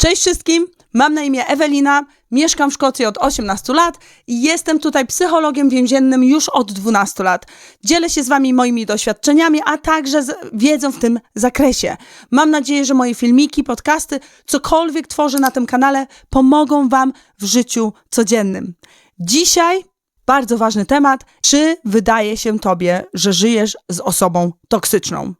Cześć wszystkim, mam na imię Ewelina, mieszkam w Szkocji od 18 lat i jestem tutaj psychologiem więziennym już od 12 lat. Dzielę się z Wami moimi doświadczeniami, a także wiedzą w tym zakresie. Mam nadzieję, że moje filmiki, podcasty, cokolwiek tworzę na tym kanale, pomogą Wam w życiu codziennym. Dzisiaj bardzo ważny temat. Czy wydaje się Tobie, że żyjesz z osobą toksyczną?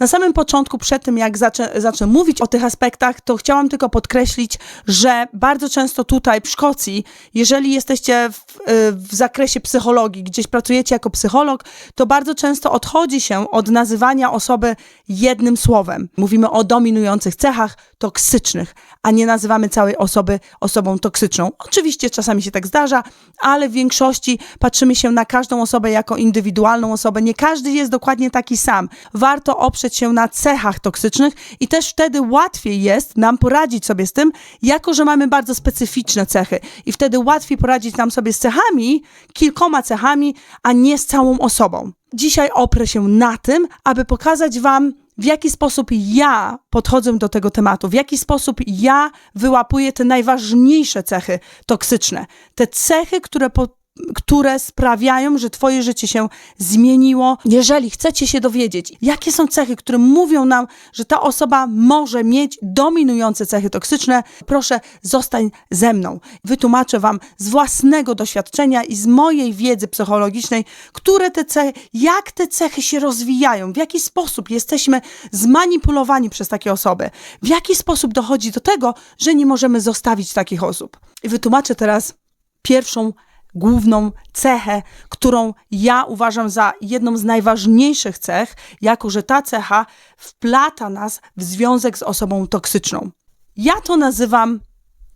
Na samym początku, przed tym jak zacznę, zacznę mówić o tych aspektach, to chciałam tylko podkreślić, że bardzo często tutaj w Szkocji, jeżeli jesteście w, w zakresie psychologii, gdzieś pracujecie jako psycholog, to bardzo często odchodzi się od nazywania osoby jednym słowem. Mówimy o dominujących cechach toksycznych, a nie nazywamy całej osoby osobą toksyczną. Oczywiście czasami się tak zdarza, ale w większości patrzymy się na każdą osobę jako indywidualną osobę. Nie każdy jest dokładnie taki sam. Warto oprzeć się na cechach toksycznych i też wtedy łatwiej jest nam poradzić sobie z tym, jako że mamy bardzo specyficzne cechy. I wtedy łatwiej poradzić nam sobie z cechami, kilkoma cechami, a nie z całą osobą. Dzisiaj oprę się na tym, aby pokazać Wam, w jaki sposób ja podchodzę do tego tematu, w jaki sposób ja wyłapuję te najważniejsze cechy toksyczne, te cechy, które po które sprawiają, że Twoje życie się zmieniło. Jeżeli chcecie się dowiedzieć, jakie są cechy, które mówią nam, że ta osoba może mieć dominujące cechy toksyczne, proszę zostań ze mną. Wytłumaczę Wam z własnego doświadczenia i z mojej wiedzy psychologicznej, które te cechy, jak te cechy się rozwijają, w jaki sposób jesteśmy zmanipulowani przez takie osoby, w jaki sposób dochodzi do tego, że nie możemy zostawić takich osób. I wytłumaczę teraz pierwszą główną cechę, którą ja uważam za jedną z najważniejszych cech, jako że ta cecha wplata nas w związek z osobą toksyczną. Ja to nazywam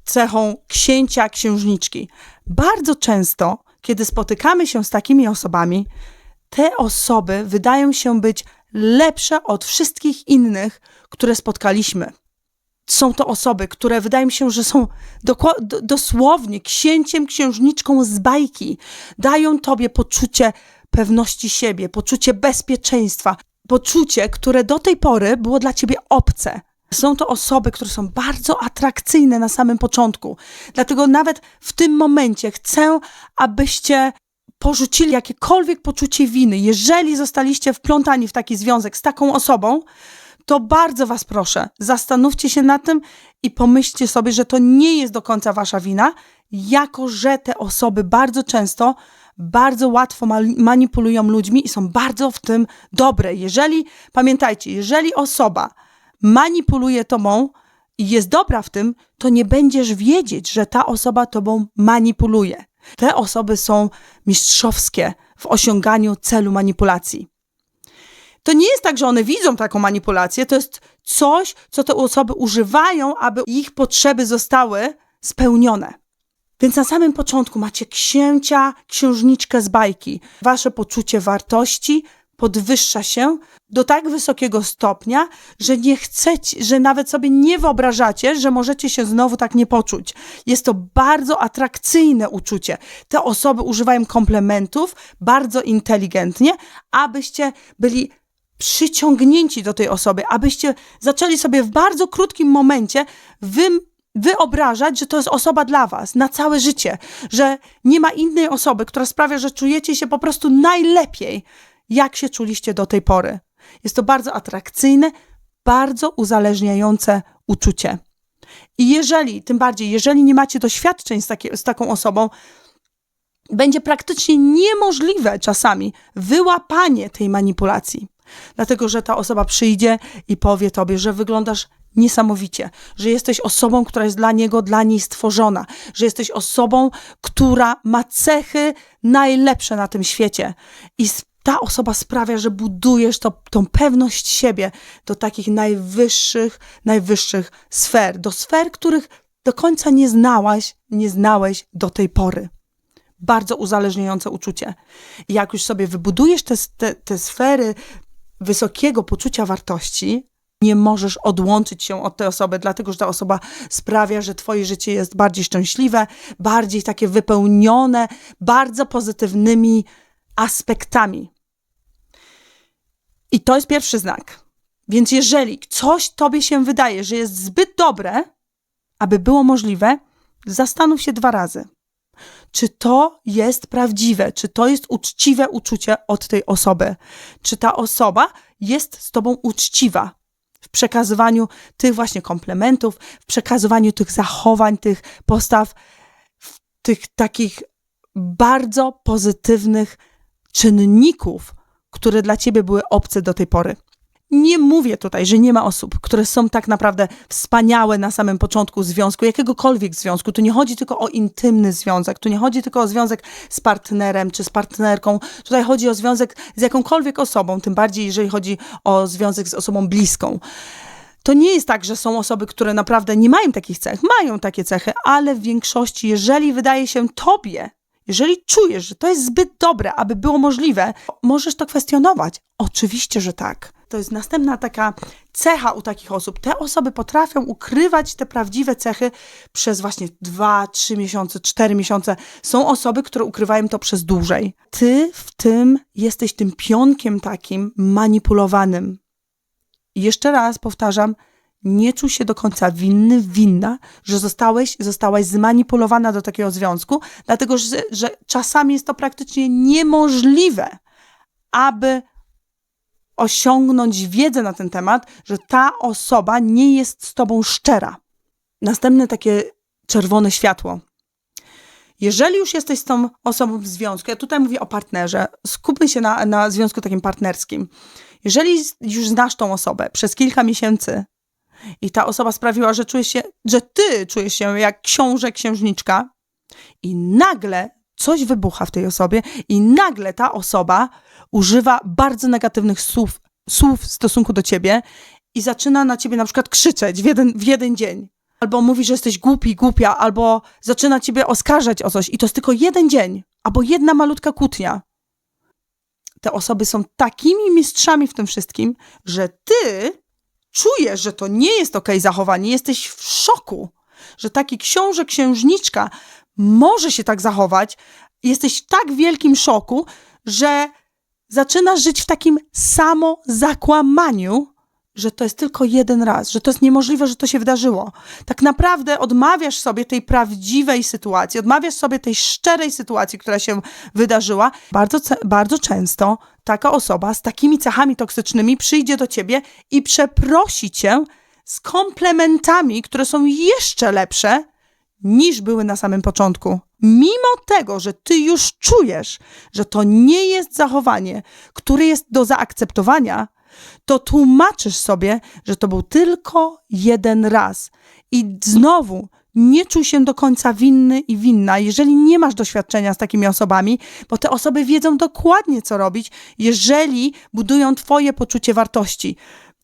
cechą księcia księżniczki. Bardzo często, kiedy spotykamy się z takimi osobami, te osoby wydają się być lepsze od wszystkich innych, które spotkaliśmy są to osoby, które wydaje mi się, że są dosłownie księciem, księżniczką z bajki. Dają tobie poczucie pewności siebie, poczucie bezpieczeństwa, poczucie, które do tej pory było dla ciebie obce. Są to osoby, które są bardzo atrakcyjne na samym początku. Dlatego nawet w tym momencie chcę, abyście porzucili jakiekolwiek poczucie winy. Jeżeli zostaliście wplątani w taki związek z taką osobą, to bardzo Was proszę, zastanówcie się nad tym i pomyślcie sobie, że to nie jest do końca Wasza wina, jako że te osoby bardzo często bardzo łatwo manipulują ludźmi i są bardzo w tym dobre. Jeżeli, pamiętajcie, jeżeli osoba manipuluje tobą i jest dobra w tym, to nie będziesz wiedzieć, że ta osoba tobą manipuluje. Te osoby są mistrzowskie w osiąganiu celu manipulacji. To nie jest tak, że one widzą taką manipulację, to jest coś, co te osoby używają, aby ich potrzeby zostały spełnione. Więc na samym początku macie księcia, księżniczkę z bajki. Wasze poczucie wartości podwyższa się do tak wysokiego stopnia, że nie chcecie, że nawet sobie nie wyobrażacie, że możecie się znowu tak nie poczuć. Jest to bardzo atrakcyjne uczucie. Te osoby używają komplementów bardzo inteligentnie, abyście byli przyciągnięci do tej osoby, abyście zaczęli sobie w bardzo krótkim momencie wy, wyobrażać, że to jest osoba dla was na całe życie, że nie ma innej osoby, która sprawia, że czujecie się po prostu najlepiej, jak się czuliście do tej pory. Jest to bardzo atrakcyjne, bardzo uzależniające uczucie. I jeżeli, tym bardziej, jeżeli nie macie doświadczeń z, takie, z taką osobą, będzie praktycznie niemożliwe czasami wyłapanie tej manipulacji. Dlatego, że ta osoba przyjdzie i powie tobie, że wyglądasz niesamowicie, że jesteś osobą, która jest dla niego, dla niej stworzona, że jesteś osobą, która ma cechy najlepsze na tym świecie. I ta osoba sprawia, że budujesz to, tą pewność siebie do takich najwyższych, najwyższych sfer, do sfer, których do końca nie znałaś, nie znałeś do tej pory bardzo uzależniające uczucie. I jak już sobie wybudujesz te, te, te sfery wysokiego poczucia wartości, nie możesz odłączyć się od tej osoby, dlatego że ta osoba sprawia, że Twoje życie jest bardziej szczęśliwe, bardziej takie wypełnione bardzo pozytywnymi aspektami. I to jest pierwszy znak. Więc jeżeli coś Tobie się wydaje, że jest zbyt dobre, aby było możliwe, zastanów się dwa razy. Czy to jest prawdziwe? Czy to jest uczciwe uczucie od tej osoby? Czy ta osoba jest z tobą uczciwa w przekazywaniu tych właśnie komplementów, w przekazywaniu tych zachowań, tych postaw, tych takich bardzo pozytywnych czynników, które dla ciebie były obce do tej pory. Nie mówię tutaj, że nie ma osób, które są tak naprawdę wspaniałe na samym początku związku, jakiegokolwiek związku. Tu nie chodzi tylko o intymny związek, tu nie chodzi tylko o związek z partnerem czy z partnerką. Tutaj chodzi o związek z jakąkolwiek osobą, tym bardziej jeżeli chodzi o związek z osobą bliską. To nie jest tak, że są osoby, które naprawdę nie mają takich cech. Mają takie cechy, ale w większości, jeżeli wydaje się tobie, jeżeli czujesz, że to jest zbyt dobre, aby było możliwe, możesz to kwestionować. Oczywiście, że tak. To jest następna taka cecha u takich osób. Te osoby potrafią ukrywać te prawdziwe cechy przez właśnie dwa, trzy miesiące, cztery miesiące. Są osoby, które ukrywają to przez dłużej. Ty w tym jesteś tym pionkiem takim manipulowanym. I jeszcze raz powtarzam, nie czuj się do końca winny, winna, że zostałeś, zostałaś zmanipulowana do takiego związku, dlatego że, że czasami jest to praktycznie niemożliwe, aby osiągnąć wiedzę na ten temat, że ta osoba nie jest z tobą szczera. Następne takie czerwone światło. Jeżeli już jesteś z tą osobą w związku, ja tutaj mówię o partnerze, skupmy się na, na związku takim partnerskim. Jeżeli już znasz tą osobę przez kilka miesięcy i ta osoba sprawiła, że czujesz się, że ty czujesz się jak książę, księżniczka i nagle coś wybucha w tej osobie i nagle ta osoba używa bardzo negatywnych słów, słów w stosunku do ciebie i zaczyna na ciebie na przykład krzyczeć w jeden, w jeden dzień. Albo mówi, że jesteś głupi, głupia, albo zaczyna ciebie oskarżać o coś i to jest tylko jeden dzień, albo jedna malutka kłótnia. Te osoby są takimi mistrzami w tym wszystkim, że ty czujesz, że to nie jest okej okay zachowanie, jesteś w szoku, że taki książę, księżniczka może się tak zachować, jesteś w tak wielkim szoku, że zaczynasz żyć w takim samo zakłamaniu, że to jest tylko jeden raz, że to jest niemożliwe, że to się wydarzyło. Tak naprawdę odmawiasz sobie tej prawdziwej sytuacji, odmawiasz sobie tej szczerej sytuacji, która się wydarzyła. Bardzo, bardzo często taka osoba z takimi cechami toksycznymi przyjdzie do ciebie i przeprosi cię z komplementami, które są jeszcze lepsze niż były na samym początku. Mimo tego, że ty już czujesz, że to nie jest zachowanie, które jest do zaakceptowania, to tłumaczysz sobie, że to był tylko jeden raz. I znowu nie czuj się do końca winny i winna, jeżeli nie masz doświadczenia z takimi osobami, bo te osoby wiedzą dokładnie, co robić, jeżeli budują Twoje poczucie wartości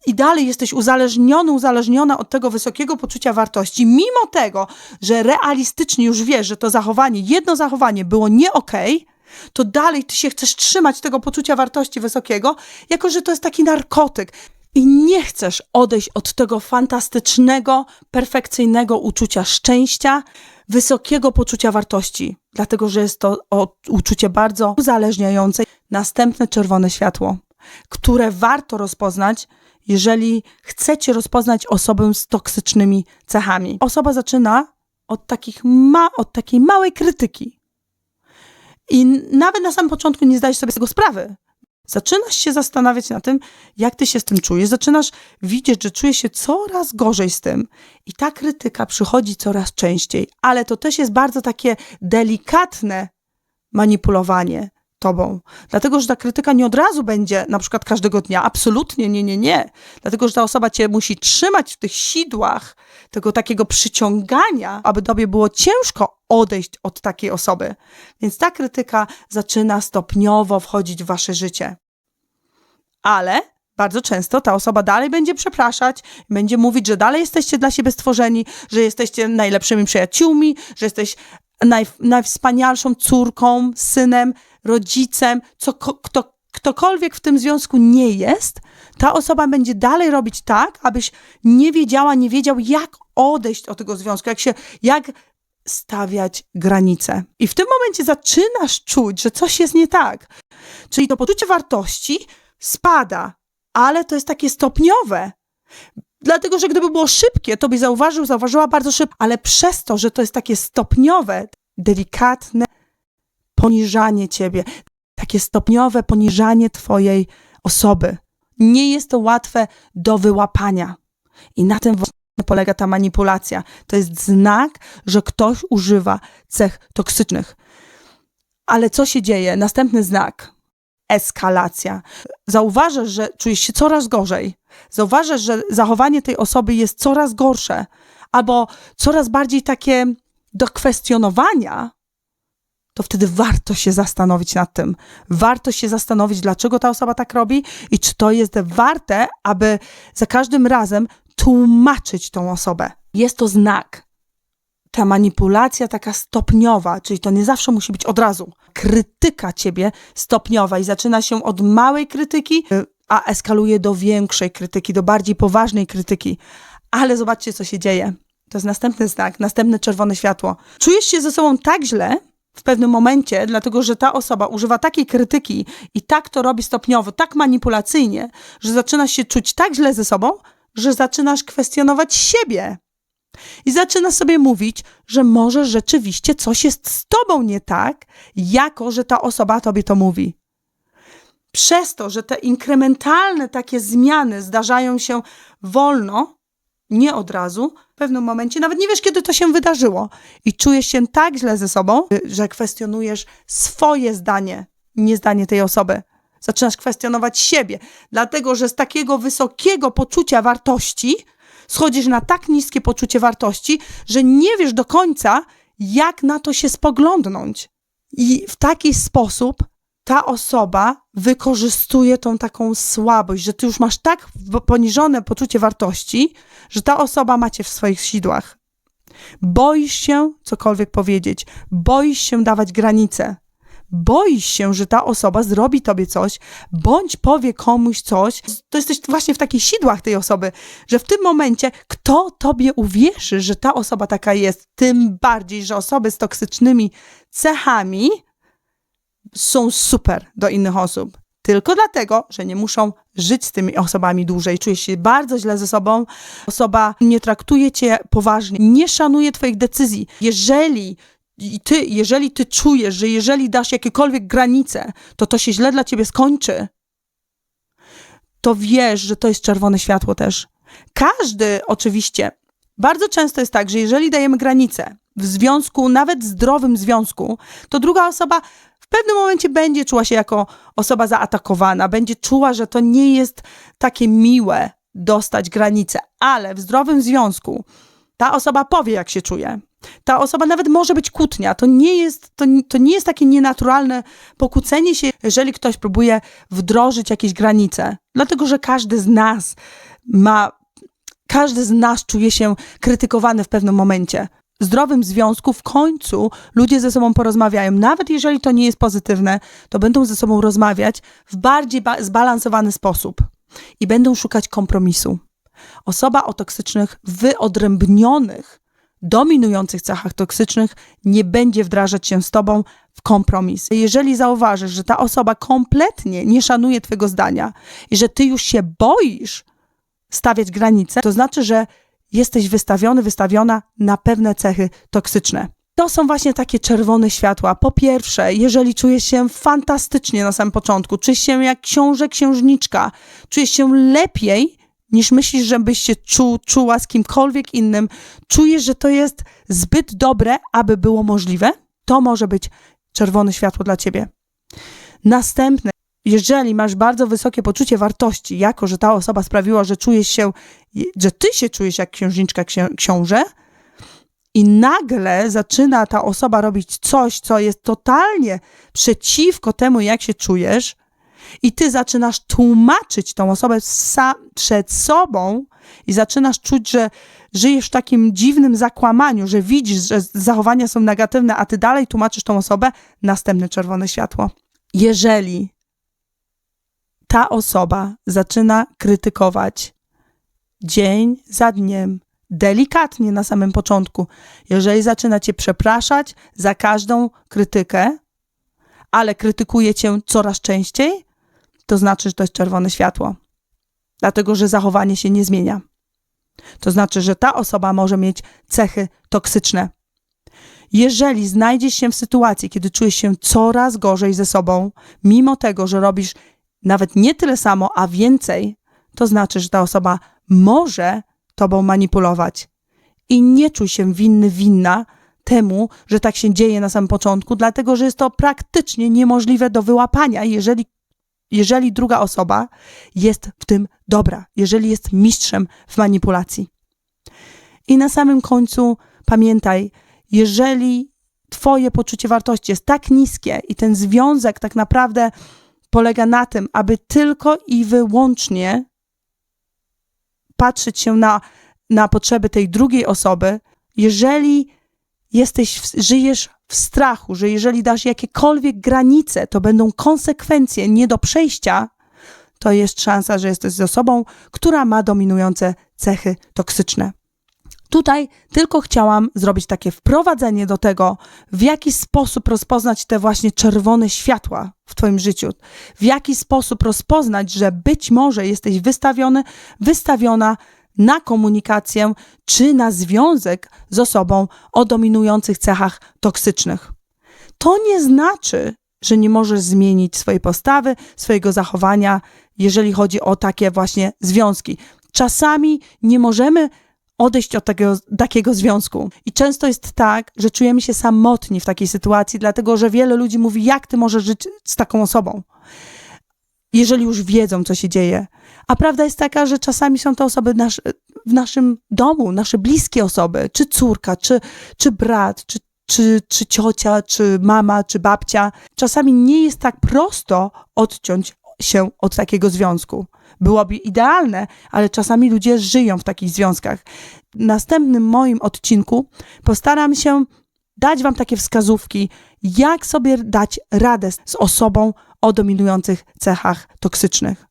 i dalej jesteś uzależniony, uzależniona od tego wysokiego poczucia wartości, mimo tego, że realistycznie już wiesz, że to zachowanie, jedno zachowanie było nie okej, okay, to dalej ty się chcesz trzymać tego poczucia wartości wysokiego, jako że to jest taki narkotyk. I nie chcesz odejść od tego fantastycznego, perfekcyjnego uczucia szczęścia, wysokiego poczucia wartości, dlatego że jest to uczucie bardzo uzależniające. Następne czerwone światło, które warto rozpoznać, jeżeli chcecie rozpoznać osobę z toksycznymi cechami. Osoba zaczyna od, takich ma, od takiej małej krytyki. I nawet na samym początku nie zdajesz sobie z tego sprawy. Zaczynasz się zastanawiać na tym, jak ty się z tym czujesz. Zaczynasz widzieć, że czujesz się coraz gorzej z tym. I ta krytyka przychodzi coraz częściej. Ale to też jest bardzo takie delikatne manipulowanie tobą. Dlatego, że ta krytyka nie od razu będzie na przykład każdego dnia. Absolutnie nie, nie, nie. Dlatego, że ta osoba cię musi trzymać w tych sidłach tego takiego przyciągania, aby tobie było ciężko odejść od takiej osoby. Więc ta krytyka zaczyna stopniowo wchodzić w wasze życie. Ale bardzo często ta osoba dalej będzie przepraszać, będzie mówić, że dalej jesteście dla siebie stworzeni, że jesteście najlepszymi przyjaciółmi, że jesteś naj, najwspanialszą córką, synem, rodzicem, co, kto, ktokolwiek w tym związku nie jest, ta osoba będzie dalej robić tak, abyś nie wiedziała, nie wiedział, jak odejść od tego związku, jak się, jak stawiać granice. I w tym momencie zaczynasz czuć, że coś jest nie tak. Czyli to poczucie wartości spada, ale to jest takie stopniowe. Dlatego, że gdyby było szybkie, to byś zauważył, zauważyła bardzo szybko, ale przez to, że to jest takie stopniowe, delikatne poniżanie ciebie, takie stopniowe poniżanie twojej osoby, nie jest to łatwe do wyłapania. I na tym właśnie polega ta manipulacja. To jest znak, że ktoś używa cech toksycznych. Ale co się dzieje? Następny znak. Eskalacja. Zauważasz, że czujesz się coraz gorzej. Zauważasz, że zachowanie tej osoby jest coraz gorsze, albo coraz bardziej takie do kwestionowania, to wtedy warto się zastanowić nad tym. Warto się zastanowić, dlaczego ta osoba tak robi i czy to jest warte, aby za każdym razem tłumaczyć tą osobę. Jest to znak. Ta manipulacja taka stopniowa, czyli to nie zawsze musi być od razu. Krytyka ciebie stopniowa i zaczyna się od małej krytyki, a eskaluje do większej krytyki, do bardziej poważnej krytyki. Ale zobaczcie, co się dzieje. To jest następny znak, następne czerwone światło. Czujesz się ze sobą tak źle, w pewnym momencie, dlatego że ta osoba używa takiej krytyki i tak to robi stopniowo, tak manipulacyjnie, że zaczynasz się czuć tak źle ze sobą, że zaczynasz kwestionować siebie. I zaczynasz sobie mówić, że może rzeczywiście coś jest z tobą nie tak, jako że ta osoba tobie to mówi. Przez to, że te inkrementalne takie zmiany zdarzają się wolno, nie od razu, pewnym momencie, nawet nie wiesz, kiedy to się wydarzyło, i czujesz się tak źle ze sobą, że kwestionujesz swoje zdanie, nie zdanie tej osoby. Zaczynasz kwestionować siebie, dlatego że z takiego wysokiego poczucia wartości schodzisz na tak niskie poczucie wartości, że nie wiesz do końca, jak na to się spoglądnąć. I w taki sposób ta osoba wykorzystuje tą taką słabość, że ty już masz tak poniżone poczucie wartości, że ta osoba macie w swoich sidłach. Boisz się cokolwiek powiedzieć, boisz się dawać granice, boisz się, że ta osoba zrobi tobie coś, bądź powie komuś coś, to jesteś właśnie w takich sidłach tej osoby, że w tym momencie kto tobie uwierzy, że ta osoba taka jest, tym bardziej, że osoby z toksycznymi cechami są super do innych osób. Tylko dlatego, że nie muszą żyć z tymi osobami dłużej. Czujesz się bardzo źle ze sobą. Osoba nie traktuje cię poważnie, nie szanuje twoich decyzji. Jeżeli ty, jeżeli ty czujesz, że jeżeli dasz jakiekolwiek granice, to to się źle dla ciebie skończy, to wiesz, że to jest czerwone światło też. Każdy oczywiście, bardzo często jest tak, że jeżeli dajemy granice w związku, nawet zdrowym związku, to druga osoba pewnym momencie będzie czuła się jako osoba zaatakowana, będzie czuła, że to nie jest takie miłe dostać granice, ale w zdrowym związku ta osoba powie, jak się czuje. Ta osoba nawet może być kłótnia. To nie jest, to, to nie jest takie nienaturalne pokłócenie się, jeżeli ktoś próbuje wdrożyć jakieś granice. Dlatego, że każdy z nas ma, każdy z nas czuje się krytykowany w pewnym momencie. Zdrowym związku w końcu ludzie ze sobą porozmawiają. Nawet jeżeli to nie jest pozytywne, to będą ze sobą rozmawiać w bardziej zbalansowany sposób i będą szukać kompromisu. Osoba o toksycznych, wyodrębnionych, dominujących cechach toksycznych nie będzie wdrażać się z tobą w kompromis. Jeżeli zauważysz, że ta osoba kompletnie nie szanuje twojego zdania i że ty już się boisz stawiać granice, to znaczy, że jesteś wystawiony, wystawiona na pewne cechy toksyczne. To są właśnie takie czerwone światła. Po pierwsze, jeżeli czujesz się fantastycznie na samym początku, czujesz się jak książę, księżniczka, czujesz się lepiej niż myślisz, żebyś się czuł, czuła z kimkolwiek innym, czujesz, że to jest zbyt dobre, aby było możliwe, to może być czerwone światło dla ciebie. Następne, jeżeli masz bardzo wysokie poczucie wartości, jako że ta osoba sprawiła, że czujesz się, że ty się czujesz jak księżniczka, książę, i nagle zaczyna ta osoba robić coś, co jest totalnie przeciwko temu, jak się czujesz, i ty zaczynasz tłumaczyć tą osobę przed sobą i zaczynasz czuć, że żyjesz w takim dziwnym zakłamaniu, że widzisz, że zachowania są negatywne, a ty dalej tłumaczysz tą osobę, następne czerwone światło. Jeżeli ta osoba zaczyna krytykować dzień za dniem, delikatnie na samym początku, jeżeli zaczyna cię przepraszać za każdą krytykę, ale krytykuje cię coraz częściej, to znaczy, że to jest czerwone światło. Dlatego, że zachowanie się nie zmienia. To znaczy, że ta osoba może mieć cechy toksyczne. Jeżeli znajdziesz się w sytuacji, kiedy czujesz się coraz gorzej ze sobą, mimo tego, że robisz nawet nie tyle samo, a więcej, to znaczy, że ta osoba może tobą manipulować. I nie czuj się winny, winna temu, że tak się dzieje na samym początku, dlatego że jest to praktycznie niemożliwe do wyłapania, jeżeli, jeżeli druga osoba jest w tym dobra, jeżeli jest mistrzem w manipulacji. I na samym końcu pamiętaj, jeżeli Twoje poczucie wartości jest tak niskie i ten związek tak naprawdę polega na tym, aby tylko i wyłącznie patrzeć się na, na potrzeby tej drugiej osoby, jeżeli jesteś, żyjesz w strachu, że jeżeli dasz jakiekolwiek granice, to będą konsekwencje nie do przejścia, to jest szansa, że jesteś z osobą, która ma dominujące cechy toksyczne. Tutaj tylko chciałam zrobić takie wprowadzenie do tego, w jaki sposób rozpoznać te właśnie czerwone światła w Twoim życiu. W jaki sposób rozpoznać, że być może jesteś wystawiony, wystawiona na komunikację czy na związek z osobą o dominujących cechach toksycznych. To nie znaczy, że nie możesz zmienić swojej postawy, swojego zachowania, jeżeli chodzi o takie właśnie związki. Czasami nie możemy odejść od takiego, takiego związku. I często jest tak, że czujemy się samotni w takiej sytuacji, dlatego że wiele ludzi mówi, jak ty możesz żyć z taką osobą, jeżeli już wiedzą, co się dzieje. A prawda jest taka, że czasami są to osoby nasz, w naszym domu, nasze bliskie osoby, czy córka, czy, czy brat, czy, czy, czy ciocia, czy mama, czy babcia. Czasami nie jest tak prosto odciąć się od takiego związku. Byłoby idealne, ale czasami ludzie żyją w takich związkach. W następnym moim odcinku postaram się dać Wam takie wskazówki, jak sobie dać radę z osobą o dominujących cechach toksycznych.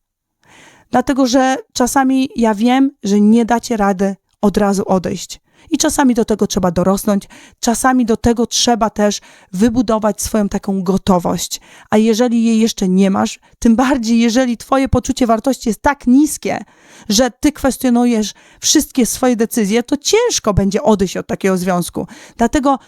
Dlatego, że czasami ja wiem, że nie dacie rady od razu odejść. I czasami do tego trzeba dorosnąć, czasami do tego trzeba też wybudować swoją taką gotowość. A jeżeli jej jeszcze nie masz, tym bardziej jeżeli twoje poczucie wartości jest tak niskie, że ty kwestionujesz wszystkie swoje decyzje, to ciężko będzie odejść od takiego związku. Dlatego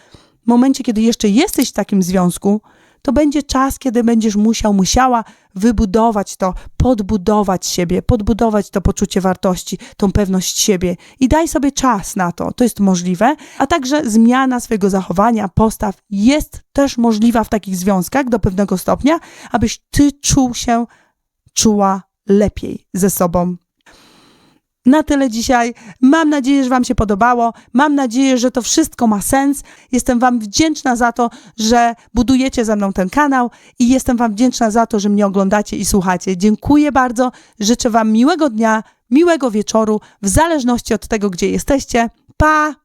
w momencie, kiedy jeszcze jesteś w takim związku, to będzie czas, kiedy będziesz musiał, musiała wybudować to, podbudować siebie, podbudować to poczucie wartości, tą pewność siebie. I daj sobie czas na to. To jest możliwe, a także zmiana swojego zachowania, postaw jest też możliwa w takich związkach do pewnego stopnia, abyś ty czuł się, czuła lepiej ze sobą na tyle dzisiaj. Mam nadzieję, że Wam się podobało. Mam nadzieję, że to wszystko ma sens. Jestem Wam wdzięczna za to, że budujecie ze mną ten kanał i jestem Wam wdzięczna za to, że mnie oglądacie i słuchacie. Dziękuję bardzo. Życzę Wam miłego dnia, miłego wieczoru, w zależności od tego, gdzie jesteście. Pa!